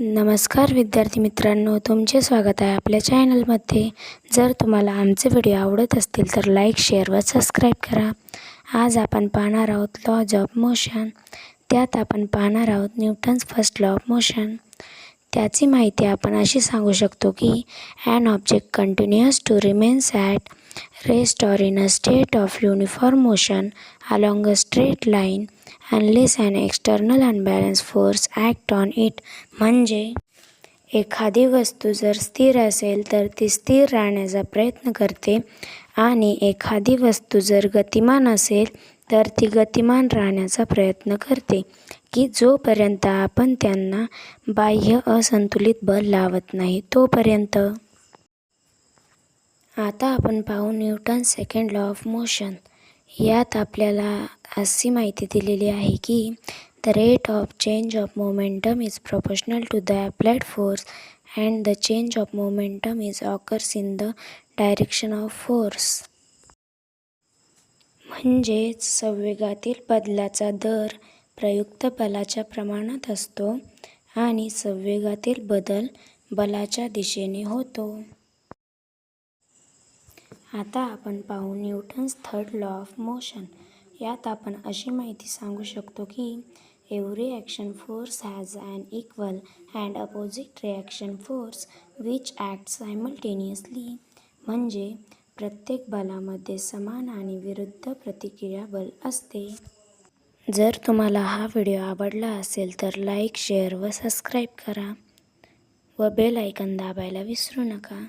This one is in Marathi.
नमस्कार विद्यार्थी मित्रांनो तुमचे स्वागत आहे आपल्या चॅनलमध्ये. जर तुम्हाला आमचे व्हिडिओ आवडत असतील तर लाईक शेअर व सबस्क्राईब करा. आज आपण पाहणार आहोत लॉज ऑफ मोशन त्यात आपण पाहणार आहोत Newton's first law of motion त्याची माहिती आपण अशी सांगू शकतो की an object continuous to remains at Rest or in a state of uniform motion along a straight line unless an external unbalanced force act on it. म्हणजे एखादी वस्तू जर स्थिर असेल तर ती स्थिर राहण्याचा प्रयत्न करते आणि एखादी वस्तू जर गतिमान असेल तर ती गतिमान राहण्याचा प्रयत्न करते की जोपर्यंत आपण त्यांना बाह्य असंतुलित बल लावत नाही. तोपर्यंत आता आपण पाहू Newton second law of motion यात आपल्याला अशी माहिती दिलेली आहे की the rate of change of momentum is proportional to the applied force and the change of momentum is occurs in the direction of force म्हणजेच संवेगातील बदलाचा दर प्रयुक्त बलाच्या प्रमाणात असतो आणि संवेगातील बदल बलाच्या दिशेने होतो. आता आपण पाहू Newton's third law of motion यात आपण अशी माहिती सांगू शकतो की every action force has and equal and opposite reaction force which act simultaneously म्हणजे प्रत्येक बलामध्ये समान आणि विरुद्ध प्रतिक्रिया बल असते. जर तुम्हाला हा व्हिडिओ आवडला असेल तर लाईक शेअर व सबस्क्राईब करा. व बेल ऐकन दाबायला विसरू नका.